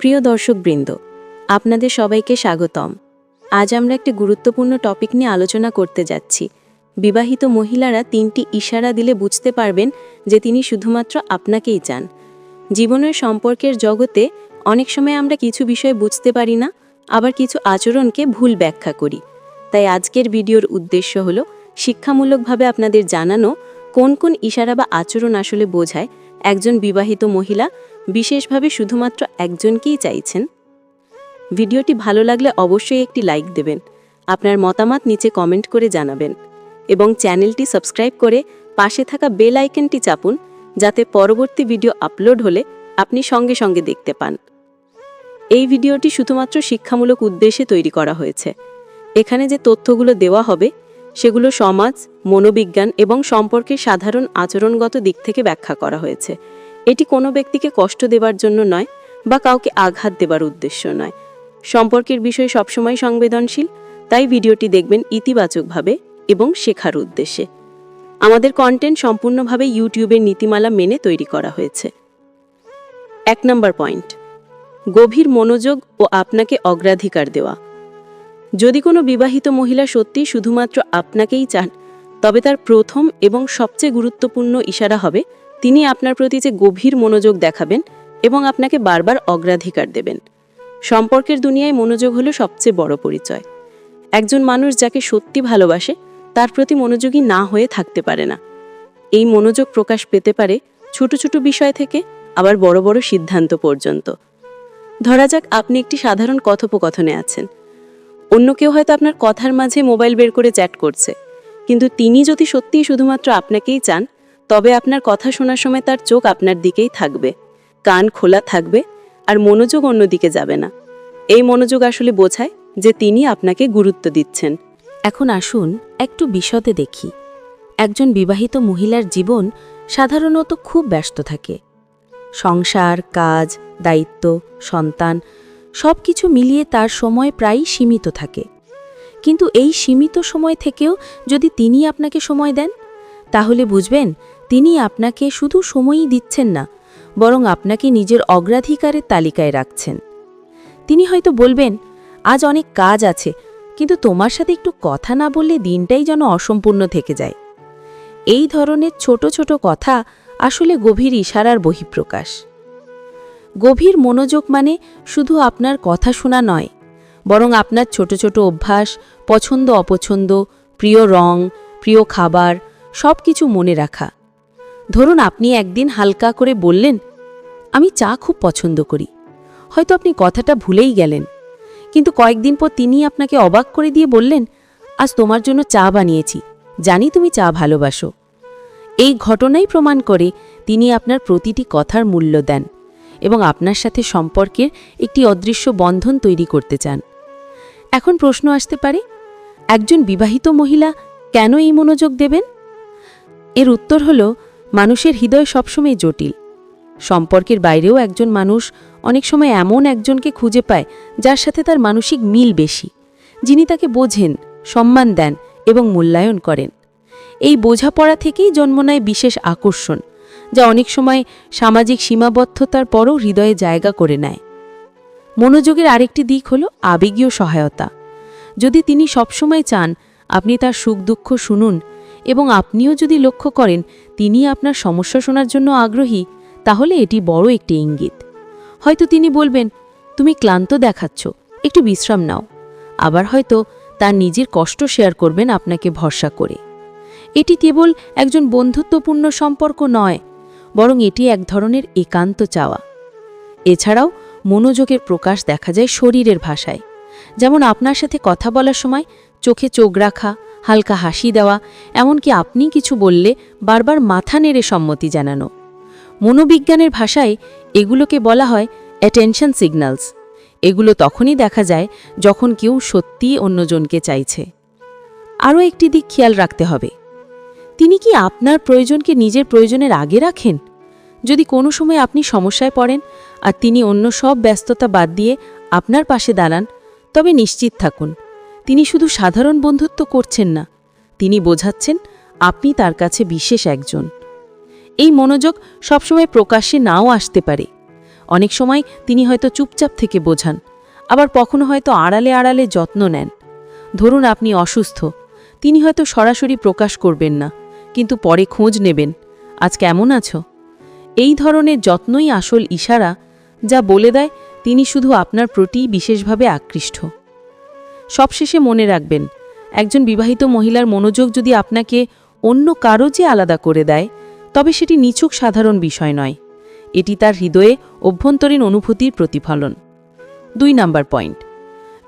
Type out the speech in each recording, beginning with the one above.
প্রিয় দর্শকবৃন্দ, আপনাদের সবাইকে স্বাগতম। আজ আমরা একটি গুরুত্বপূর্ণ টপিক নিয়ে আলোচনা করতে যাচ্ছি। বিবাহিত মহিলারা তিনটি ইশারা দিলে বুঝতে পারবেন যে তিনি শুধুমাত্র আপনাকেই চান। জীবনের সম্পর্কের জগতে অনেক সময় আমরা কিছু বিষয় বুঝতে পারি না, আবার কিছু আচরণকে ভুল ব্যাখ্যা করি। তাই আজকের ভিডিওর উদ্দেশ্য হল, শিক্ষামূলকভাবে আপনাদের জানানো কোন কোন ইশারা বা আচরণ আসলে বোঝায় একজন বিবাহিত মহিলা বিশেষভাবে শুধুমাত্র একজনকেই চাইছেন? ভিডিওটি ভালো লাগলে অবশ্যই একটি লাইক দেবেন, আপনার মতামত নিচে কমেন্ট করে জানাবেন এবং চ্যানেলটি সাবস্ক্রাইব করে পাশে থাকা বেল আইকনটি চাপুন যাতে পরবর্তী ভিডিও আপলোড হলে আপনি সঙ্গে সঙ্গে দেখতে পান। এই ভিডিওটি শুধুমাত্র শিক্ষামূলক উদ্দেশ্যে তৈরি করা হয়েছে। এখানে যে তথ্যগুলো দেওয়া হবে, সেগুলো সমাজ, মনোবিজ্ঞান এবং সম্পর্কের সাধারণ আচরণগত দিক থেকে ব্যাখ্যা করা হয়েছে। এটি কোনো ব্যক্তিকে কষ্ট দেবার জন্য নয় বা কাউকে আঘাত দেবার উদ্দেশ্য নয়। সম্পর্কের বিষয় সবসময় সংবেদনশীল, তাই ভিডিওটি দেখবেন ইতিবাচকভাবে এবং শেখার উদ্দেশ্যে। আমাদের কন্টেন্ট সম্পূর্ণভাবে ইউটিউবের নীতিমালা মেনে তৈরি করা হয়েছে। এক নম্বর পয়েন্ট গভীর মনোযোগ ও আপনাকে অগ্রাধিকার দেওয়া। যদি কোনো বিবাহিত মহিলা সত্যিই শুধুমাত্র আপনাকেই চান, তবে তার প্রথম এবং সবচেয়ে গুরুত্বপূর্ণ ইশারা হবে তিনি আপনার প্রতি যে গভীর মনোযোগ দেখাবেন এবং আপনাকে বারবার অগ্রাধিকার দেবেন। সম্পর্কের দুনিয়ায় মনোযোগ হলো সবচেয়ে বড় পরিচয়। একজন মানুষ যাকে সত্যি ভালোবাসে, তার প্রতি মনোযোগী না হয়ে থাকতে পারে না। এই মনোযোগ প্রকাশ পেতে পারে ছোট ছোট বিষয় থেকে, আবার বড় বড় সিদ্ধান্ত পর্যন্ত। ধরা যাক আপনি একটি সাধারণ কথোপকথনে আছেন। অন্য কেউ হয়তো আপনার কথার মাঝে মোবাইল বের করে চ্যাট করছে, কিন্তু তিনি যদি সত্যিই শুধুমাত্র আপনাকেই চান তবে আপনার কথা শোনার সময় তার চোখ আপনার দিকেই থাকবে, কান খোলা থাকবে আর মনোযোগ অন্যদিকে যাবে না। এই মনোযোগ আসলে বোঝায় যে তিনি আপনাকে গুরুত্ব দিচ্ছেন। এখন আসুন একটু বিশদে দেখি। একজন বিবাহিত মহিলার জীবন সাধারণত খুব ব্যস্ত থাকে। সংসার, কাজ, দায়িত্ব, সন্তান সব কিছু মিলিয়ে তার সময় প্রায়ই সীমিত থাকে। কিন্তু এই সীমিত সময় থেকেও যদি তিনি আপনাকে সময় দেন, তাহলে বুঝবেন তিনি আপনাকে শুধু সময়ই দিচ্ছেন না, বরং আপনাকে নিজের অগ্রাধিকারের তালিকায় রাখছেন। তিনি হয়তো বলবেন, আজ অনেক কাজ আছে, কিন্তু তোমার সাথে একটু কথা না বললে দিনটাই যেন অসম্পূর্ণ থেকে যায়। এই ধরনের ছোট ছোট কথা আসলে গভীর ইশারার বহিঃপ্রকাশ। গভীর মনোযোগ মানে শুধু আপনার কথা শোনা নয়, বরং আপনার ছোট ছোট অভ্যাস পছন্দ অপছন্দ প্রিয় রং, প্রিয় খাবার সব কিছু মনে রাখা। ধরুন আপনি একদিন হালকা করে বললেন, আমি চা খুব পছন্দ করি। হয়তো আপনি কথাটা ভুলেই গেলেন। কিন্তু কয়েকদিন পর তিনি আপনাকে অবাক করে দিয়ে বললেন, আজ তোমার জন্য চা বানিয়েছি। জানি তুমি চা ভালোবাসো। এই ঘটনাই প্রমাণ করে তিনি আপনার প্রতিটি কথার মূল্য দেন এবং আপনার সাথে সম্পর্কের একটি অদৃশ্য বন্ধন তৈরি করতে চান। এখন প্রশ্ন আসতে পারে, একজন বিবাহিত মহিলা কেন এই মনোযোগ দেবেন? এর উত্তর হল মানুষের হৃদয় সবসময় জটিল। সম্পর্কের বাইরেও একজন মানুষ অনেক সময় এমন একজনকে খুঁজে পায় যার সাথে তার মানসিক মিল বেশি, যিনি তাকে বোঝেন, সম্মান দেন এবং মূল্যায়ন করেন। এই বোঝাপড়া থেকেই জন্ম নেয় বিশেষ আকর্ষণ, যা অনেক সময় সামাজিক সীমাবদ্ধতার পরও হৃদয়ে জায়গা করে নেয়। মনোযোগের আরেকটি দিক হল আবেগীয় সহায়তা। যদি তিনি সবসময় চান, আপনি তার সুখ দুঃখ শুনুন এবং আপনিও যদি লক্ষ্য করেন, তিনি আপনার সমস্যা শোনার জন্য আগ্রহী, তাহলে এটি বড় একটি ইঙ্গিত। হয়তো তিনি বলবেন, তুমি ক্লান্ত দেখাচ্ছ, একটু বিশ্রাম নাও। আবার হয়তো তার নিজের কষ্ট শেয়ার করবেন আপনাকে ভরসা করে। এটি কেবল একজন বন্ধুত্বপূর্ণ সম্পর্ক নয়, বরং এটি এক ধরনের একান্ত চাওয়া। এছাড়াও মনোযোগের প্রকাশ দেখা যায় শরীরের ভাষায়। যেমন আপনার সাথে কথা বলার সময় চোখে চোখ রাখা হালকা হাসি দেওয়া, এমনকি আপনি কিছু বললে বারবার মাথা নেড়ে সম্মতি জানানো। মনোবিজ্ঞানের ভাষায় এগুলোকে বলা হয় অ্যাটেনশন সিগন্যালস এগুলো তখনই দেখা যায় যখন কেউ সত্যিই অন্যজনকে চাইছে। আরও একটি দিক খেয়াল রাখতে হবে। তিনি কি আপনার প্রয়োজনকে নিজের প্রয়োজনের আগে রাখেন? যদি কোনো সময় আপনি সমস্যায় পড়েন আর তিনি অন্য সব ব্যস্ততা বাদ দিয়ে আপনার পাশে দাঁড়ান, তবে নিশ্চিত থাকুন। তিনি শুধু সাধারণ বন্ধুত্ব করছেন না, তিনি বোঝাচ্ছেন আপনি তার কাছে বিশেষ একজন। এই মনোযোগ সবসময় প্রকাশ্যে নাও আসতে পারে। অনেক সময় তিনি হয়তো চুপচাপ থেকে বোঝান, আবার কখনো হয়তো আড়ালে আড়ালে যত্ন নেন। ধরুন আপনি অসুস্থ, তিনি হয়তো সরাসরি প্রকাশ করবেন না, কিন্তু পরে খোঁজ নেবেন, আজ কেমন আছো? এই ধরনের যত্নই আসল ইশারা যা বলে দেয় তিনি শুধু আপনার প্রতি বিশেষভাবে আকৃষ্ট। সবশেষে মনে রাখবেন, একজন বিবাহিত মহিলার মনোযোগ যদি আপনাকে অন্য কারও যে আলাদা করে দেয়, তবে সেটি নিছক সাধারণ বিষয় নয়। এটি তার হৃদয়ে অভ্যন্তরীণ অনুভূতির প্রতিফলন। দুই নাম্বার পয়েন্ট,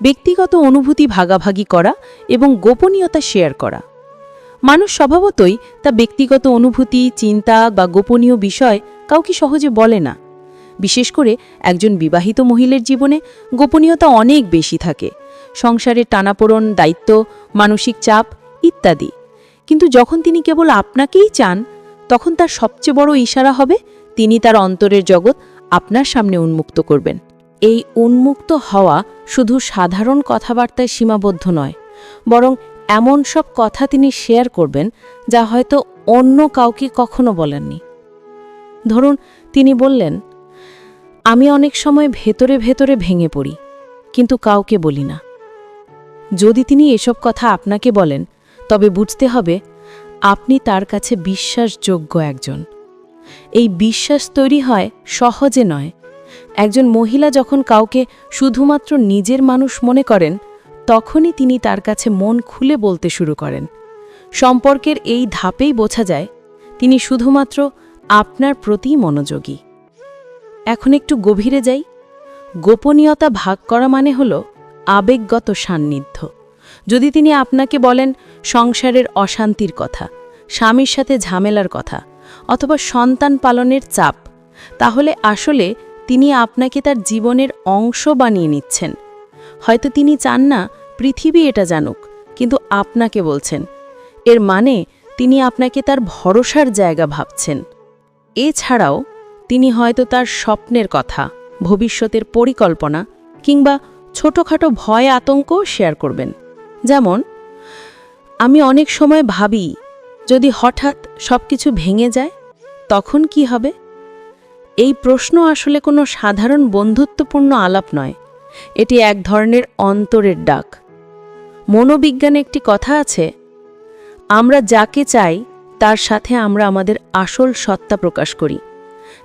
ব্যক্তিগত অনুভূতি ভাগাভাগি করা এবং গোপনীয়তা শেয়ার করা। মানুষ স্বভাবতই তা ব্যক্তিগত অনুভূতি, চিন্তা বা গোপনীয় বিষয় কাউকে সহজে বলে না। বিশেষ করে একজন বিবাহিত মহিলার জীবনে গোপনীয়তা অনেক বেশি থাকে। সংসারের টানাপোড়ন, দায়িত্ব, মানসিক চাপ ইত্যাদি। কিন্তু যখন তিনি কেবল আপনাকেই চান, তখন তার সবচেয়ে বড় ইশারা হবে তিনি তার অন্তরের জগৎ আপনার সামনে উন্মুক্ত করবেন। এই উন্মুক্ত হওয়া শুধু সাধারণ কথাবার্তায় সীমাবদ্ধ নয়, বরং এমন সব কথা তিনি শেয়ার করবেন যা হয়তো অন্য কাউকে কখনো বলেননি। ধরুন, তিনি বললেন, আমি অনেক সময় ভেতরে ভেতরে ভেঙে পড়ি, কিন্তু কাউকে বলি না। যদি তিনি এসব কথা আপনাকে বলেন, তবে বুঝতে হবে আপনি তার কাছে বিশ্বাসযোগ্য একজন। এই বিশ্বাস তৈরি হয় সহজে নয়। একজন মহিলা যখন কাউকে শুধুমাত্র নিজের মানুষ মনে করেন, তখনই তিনি তার কাছে মন খুলে বলতে শুরু করেন। সম্পর্কের এই ধাপেই বোঝা যায়, তিনি শুধুমাত্র আপনার প্রতি মনোযোগী। এখন একটু গভীরে যাই। গোপনীয়তা ভাগ করা মানে হল আবেগগত সান্নিধ্য। যদি তিনি আপনাকে বলেন সংসারের অশান্তির কথা, স্বামীর সাথে ঝামেলার কথা, অথবা সন্তান পালনের চাপ, তাহলে আসলে তিনি আপনাকে তার জীবনের অংশ বানিয়ে নিচ্ছেন। হয়তো তিনি চান না, পৃথিবী এটা জানুক, কিন্তু আপনাকে বলছেন। এর মানে তিনি আপনাকে তার ভরসার জায়গা ভাবছেন। এছাড়াও তিনি হয়তো তার স্বপ্নের কথা, ভবিষ্যতের পরিকল্পনা, কিংবা ছোটখাটো ভয় আতঙ্কও শেয়ার করবেন। যেমন, আমি অনেক সময় ভাবি, যদি হঠাৎ সব কিছু ভেঙে যায়, তখন কি হবে? এই প্রশ্ন আসলে কোনো সাধারণ বন্ধুত্বপূর্ণ আলাপ নয়। এটি এক ধরনের অন্তরের ডাক। মনোবিজ্ঞানে একটি কথা আছে, আমরা যাকে চাই, তার সাথে আমরা আমাদের আসল সত্তা প্রকাশ করি।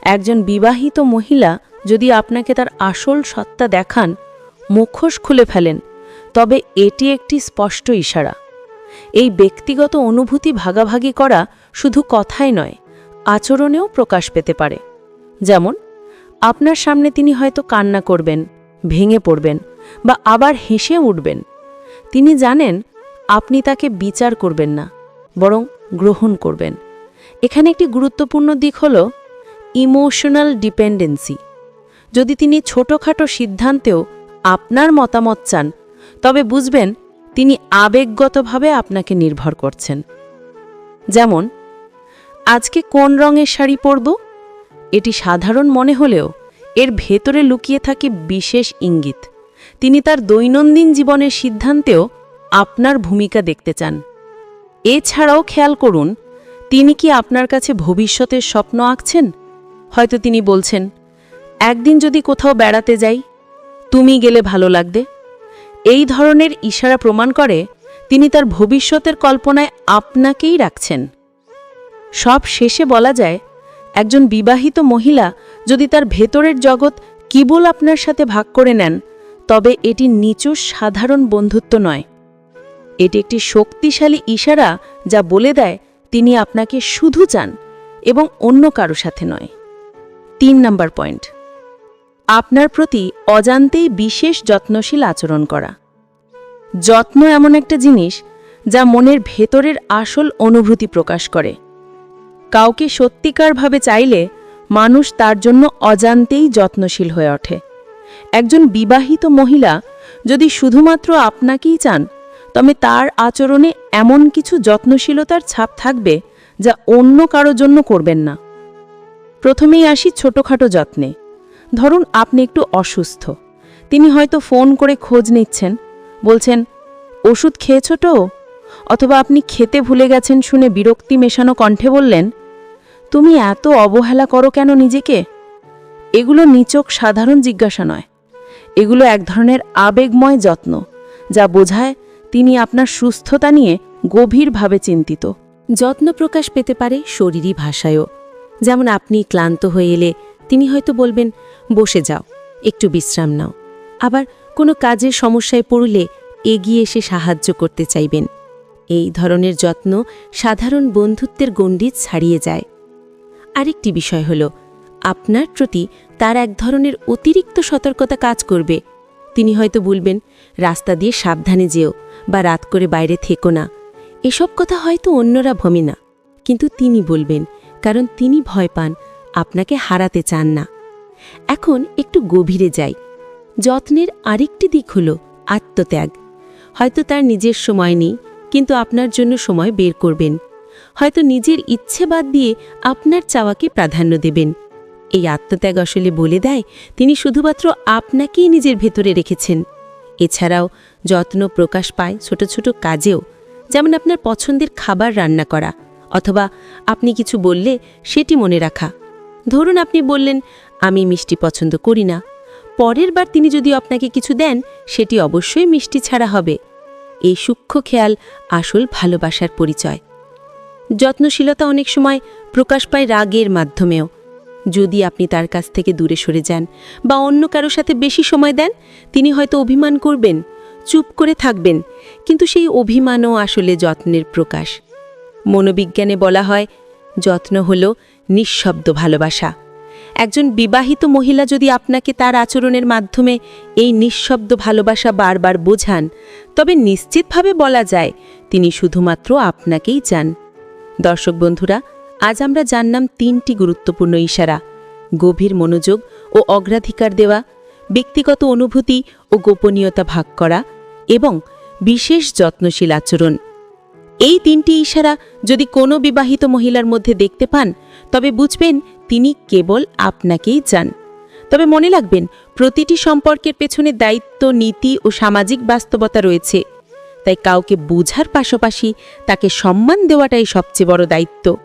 একজন বিবাহিত মহিলা যদি আপনাকে তার আসল সত্তা দেখান মুখোশ খুলে ফেলেন, তবে এটি একটি স্পষ্ট ইশারা। এই ব্যক্তিগত অনুভূতি ভাগাভাগি করা শুধু কথাই নয়, আচরণেও প্রকাশ পেতে পারে। যেমন, আপনার সামনে তিনি হয়তো কান্না করবেন, ভেঙে পড়বেন বা আবার হেসে উঠবেন। তিনি জানেন, আপনি তাকে বিচার করবেন না, বরং গ্রহণ করবেন। এখানে একটি গুরুত্বপূর্ণ দিক হল ইমোশনাল ডিপেন্ডেন্সি। যদি তিনি ছোটখাটো সিদ্ধান্তেও আপনার মতামত চান, তবে বুঝবেন তিনি আবেগগতভাবে আপনাকে নির্ভর করছেন। যেমন, আজকে কোন রঙের শাড়ি পরব? এটি সাধারণ মনে হলেও এর ভেতরে লুকিয়ে থাকে বিশেষ ইঙ্গিত। তিনি তার দৈনন্দিন জীবনের সিদ্ধান্তেও আপনার ভূমিকা দেখতে চান। এছাড়াও খেয়াল করুন, তিনি কি আপনার কাছে ভবিষ্যতের স্বপ্ন আঁকছেন? হয়তো তিনি বলছেন, একদিন যদি কোথাও বেড়াতে যাই তুমি গেলে ভালো লাগবে। এই ধরনের ইশারা প্রমাণ করে তিনি তার ভবিষ্যতের কল্পনায় আপনাকেই রাখছেন। সব শেষে বলা যায়, একজন বিবাহিত মহিলা যদি তার ভেতরের জগৎ কেবল আপনার সাথে ভাগ করে নেন, তবে এটি নিচু সাধারণ বন্ধুত্ব নয়। এটি একটি শক্তিশালী ইশারা যা বলে দেয় তিনি আপনাকে শুধু চান এবং অন্য কারও সাথে নয়। তিন নাম্বার পয়েন্ট। আপনার প্রতি অজান্তেই বিশেষ যত্নশীল আচরণ করা। যত্ন এমন একটা জিনিস যা মনের ভেতরের আসল অনুভূতি প্রকাশ করে। কাউকে সত্যিকারভাবে চাইলে মানুষ তার জন্য অজান্তেই যত্নশীল হয়ে ওঠে। একজন বিবাহিত মহিলা যদি শুধুমাত্র আপনাকেই চান, তবে তার আচরণে এমন কিছু যত্নশীলতার ছাপ থাকবে যা অন্য কারও জন্য করবেন না। প্রথমেই আসি ছোটখাটো যত্নে। ধরুন আপনি একটু অসুস্থ। তিনি হয়তো ফোন করে খোঁজ নিচ্ছেন, বলছেন, ওষুধ খেয়েছ তো? অথবা আপনি খেতে ভুলে গেছেন শুনে বিরক্তি মেশানো কণ্ঠে বললেন, তুমি এত অবহেলা করো কেন নিজেকে? এগুলো নিচক সাধারণ জিজ্ঞাসা নয়। এগুলো এক ধরনের আবেগময় যত্ন, যা বোঝায় তিনি আপনার সুস্থতা নিয়ে গভীরভাবে চিন্তিত। যত্ন প্রকাশ পেতে পারে শরীরী ভাষায়ও। যেমন আপনি ক্লান্ত হয়ে এলে তিনি হয়তো বলবেন, বসে যাও, একটু বিশ্রাম নাও। আবার কোনো কাজের সমস্যায় পড়লে এগিয়ে এসে সাহায্য করতে চাইবেন। এই ধরনের যত্ন সাধারণ বন্ধুত্বের গণ্ডি ছাড়িয়ে যায়। আরেকটি বিষয় হল, আপনার প্রতি তার এক ধরনের অতিরিক্ত সতর্কতা কাজ করবে। তিনি হয়তো বলবেন, রাস্তা দিয়ে সাবধানে যেও বা রাত করে বাইরে থেকো না। এসব কথা হয়তো অন্যরা ভমি না। কিন্তু তিনি বলবেন, কারণ তিনি ভয় পান আপনাকে হারাতে চান না। এখন একটু গভীরে যাই। যত্নের আরেকটি দিক হল আত্মত্যাগ। হয়তো তার নিজের সময় নেই, কিন্তু আপনার জন্য সময় বের করবেন। হয়তো নিজের ইচ্ছে বাদ দিয়ে আপনার চাওয়াকে প্রাধান্য দেবেন। এই আত্মত্যাগ আসলে বলে দেয়, তিনি শুধুমাত্র আপনাকেই নিজের ভেতরে রেখেছেন। এছাড়াও যত্ন প্রকাশ পায় ছোট ছোট কাজেও, যেমন আপনার পছন্দের খাবার রান্না করা, অথবা আপনি কিছু বললে সেটি মনে রাখা। ধরুন আপনি বললেন, আমি মিষ্টি পছন্দ করি না। পরের বার তিনি যদি আপনাকে কিছু দেন, সেটি অবশ্যই মিষ্টি ছাড়া হবে। এই সূক্ষ্ম খেয়াল আসল ভালোবাসার পরিচয়। যত্নশীলতা অনেক সময় প্রকাশ পায় রাগের মাধ্যমেও। যদি আপনি তার কাছ থেকে দূরে সরে যান বা অন্য কারও সাথে বেশি সময় দেন, তিনি হয়তো অভিমান করবেন, চুপ করে থাকবেন, কিন্তু সেই অভিমানও আসলে যত্নের প্রকাশ। মনোবিজ্ঞানে বলা হয়, যত্ন হল নিঃশব্দ ভালোবাসা। একজন বিবাহিত মহিলা যদি আপনাকে তার আচরণের মাধ্যমে এই নিঃশব্দ ভালোবাসা বারবার বোঝান, তবে নিশ্চিতভাবে বলা যায় তিনি শুধুমাত্র আপনাকেই চান। দর্শক বন্ধুরা, আজ আমরা জানলাম তিনটি গুরুত্বপূর্ণ ইশারা, গভীর মনোযোগ ও অগ্রাধিকার দেওয়া, ব্যক্তিগত অনুভূতি ও গোপনীয়তা ভাগ করা এবং বিশেষ যত্নশীল আচরণ। এই তিনটি ইশারা যদি কোনো বিবাহিত মহিলার মধ্যে দেখতে পান, তবে বুঝবেন তিনি কেবল আপনাকেই যান তবে মনে রাখবেন, প্রতিটি সম্পর্কের পেছনে দায়িত্ব, নীতি ও সামাজিক বাস্তবতা রয়েছে। তাই কাউকে বোঝার পাশাপাশি তাকে সম্মান দেওয়াটাই সবচেয়ে বড় দায়িত্ব।